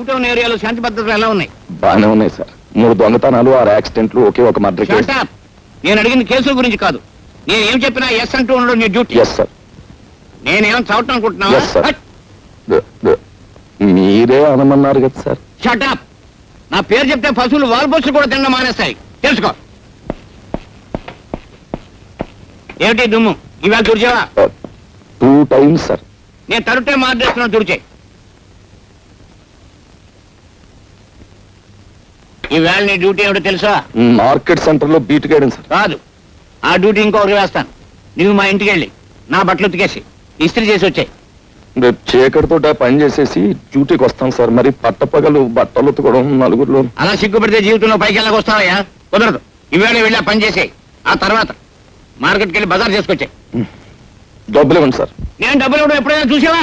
Town ఏరియాలో శాంతి భద్రతలు ఎలా ఉన్నాయి? బాగానే ఉన్నాయి సార్. మూడు దొంగతనాలు ఆరు యాక్సిడెంట్లు ఒకే ఒక మర్డర్ Shut కేసు. up. నేను అడిగిన కేసుల గురించి కాదు. నేను ఏం చెప్పినా ఎస్ అంటూ ఉండడం నీ డ్యూటీ. ఎస్ సార్ నేనేం చదవటం అనుకుంటున్నావా? Yes, sir. ద- ద- మీరే అనమన్నారు కదా సార్. షటప్ నా పేరు చెప్తే పశువులు వాల్బోసులు కూడా తినడం మానేస్తాయి. తెలుసుకో. ఏమిటి దుమ్ము? ఇవాళ తుడిచావా? టూ టైమ్స్ సార్ నేను తరుటే మార్చేస్తున్నాను తుడిచే. ఈవేళ నీ డ్యూటీ ఏమిటో తెలుసా? మార్కెట్ సెంటర్లో బీట్ గైడెన్ సార్. కాదు. ఆ డ్యూటీ ఇంకొకరు వేస్తాను. నువ్వు మా ఇంటికి వెళ్ళి నా బట్టలు ఉతికేసి ఇస్త్రీ చేసి వచ్చాయి. రేపు చీకటితో పని చేసేసి డ్యూటీకి వస్తాం సార్. మరి పట్టపగలు బట్టలు ఉతకడం నలుగురిలో. అలా సిగ్గుపడితే జీవితంలో పైకి వెళ్ళక వస్తావయ్యా? కుదరదు. ఈవేళ వెళ్ళి ఆ పని చేసేయి. ఆ తర్వాత మార్కెట్కి వెళ్ళి బజార్ చేసుకొచ్చాయి. డబ్బులు ఇవ్వండి సార్. నేను డబ్బులు ఇవ్వడం ఎప్పుడైనా చూసావా?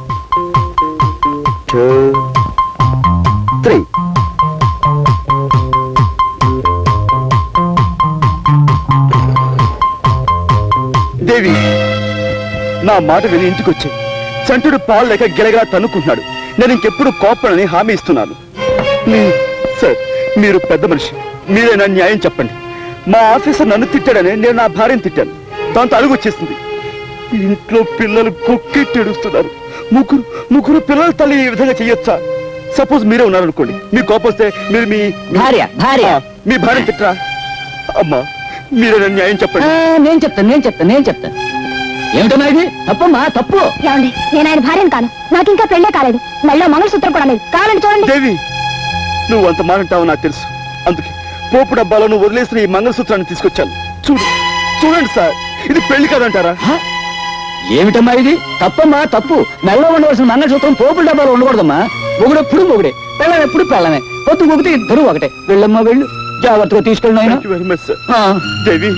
దేవి నా మాట విని ఇంటికి చంటుడు పాలు లేక గిలగలా తన్నుకుంటున్నాడు. నేను ఇంకెప్పుడు కోపడని హామీ ఇస్తున్నాను. సార్ మీరు పెద్ద మనిషి. మీరే నా న్యాయం చెప్పండి. మా ఆఫీసర్ నన్ను తిట్టాడని నేను నా భార్యను తిట్టాను. దాంతో అడుగు వచ్చేసింది ఇంట్లో పిల్లలు కుక్కెట్టి ఏడుస్తున్నారు ముగ్గురు ముగ్గురు పిల్లల తల్లి ఈ విధంగా చెయ్యొచ్చా? సపోజ్ మీరే ఉన్నారనుకోండి. మీ కోపం వస్తే మీరు మీ భార్య, భార్య. మీ భార్య తిట్టరా? అమ్మా మీరే న్యాయం ఆ, చెప్పండి నేను చెప్తాను నేను చెప్తాను నేను చెప్తాను. ఏమిటమ్మా ఇది? తప్పమ్మా తప్పు. ఏమండి నేను ఆయన భార్యను కాను. నాకు ఇంకా పెళ్ళే కాలేదు. మెళ్ళో మంగళసూత్రం కూడా లేదు. కావాలండి చూడండి. దేవి నువ్వు అంత మాట అంటావు నాకు తెలుసు. అందుకే పోపు డబ్బాలో నువ్వు వదిలేసిన ఈ మంగళసూత్రాన్ని తీసుకొచ్చాను. చూడు చూడండి సార్. ఇది పెళ్ళి కదంటారా? ఏమిటమ్మా ఇది? తప్పమ్మా తప్పు. మెల్ల ఉండవలసిన మంగళసూత్రం పోపుల డబ్బాలో ఉండకూడదమ్మా. మొగుడెప్పుడు మొగుడే పెళ్ళం ఎప్పుడు పెళ్ళమే. పొద్దు మొగితే ఇద్దరు ఒకటే. వెళ్ళమ్మా వెళ్ళు. జాగ్రత్తగా తీసుకెళ్ళిన దేవి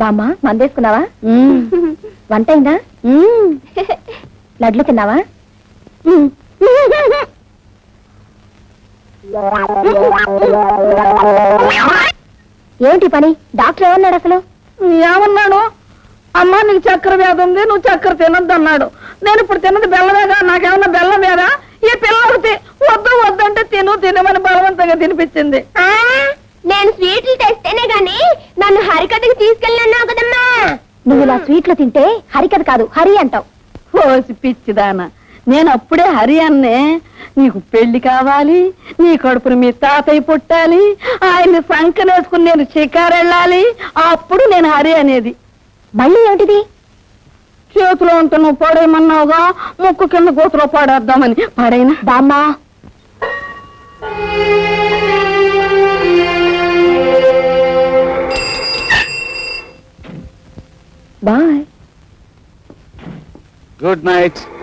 బామ్మ మందేసుకున్నావా? వంట అయిందా? లడ్లు తిన్నావా? ఏంటి పని? డాక్టర్ ఏమన్నాడు అసలు? ఏమన్నాడు? అమ్మా నీకు చక్కెర వ్యాధి ఉంది నువ్వు చక్కెర తినొద్దు అన్నాడు. నేను ఇప్పుడు తిన్నది బెల్లమేగా? నాకేమన్నా బెల్లం వేరా ఈ పిల్లలకి వద్దు వద్దు అంటే తిను తినమని బలవంతంగా తినిపించింది. నేను స్వీట్లు తెస్తేనే గాని నన్ను హరికథకి తీసుకెళ్ళినా కదమ్మా. నువ్వు ఇలా స్వీట్లు తింటే హరికథ కాదు హరి అంటావు. ఓసి పిచ్చిదాన. నేను అప్పుడే హరి అన్నే నీకు పెళ్ళి కావాలి నీ కడుపుని మీ తాతయ్య పుట్టాలి ఆయన్ని సంకనేసుకుని నేను షికారు వెళ్ళాలి అప్పుడు నేను హరి అనేది మళ్ళీ ఏమిటిది? చేతిలో ఉంటే నువ్వు పడేయమన్నావుగా ముక్కు కింద కూతురు పడేద్దామని. పడైనా? బామ్మా Good night.